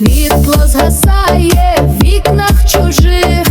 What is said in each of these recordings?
світло згасає в вікнах чужих.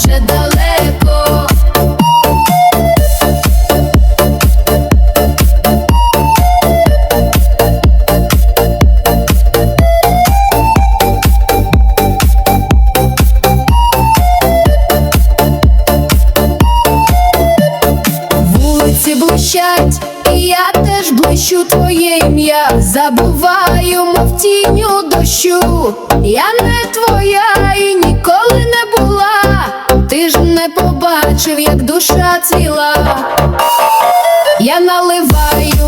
вже далеко. Вулиці блищать, і я теж блищу твоє ім'я, забуваю мов тіню дощу, я не твоя і ніколи не побачив, як душа ціла, я наливаю.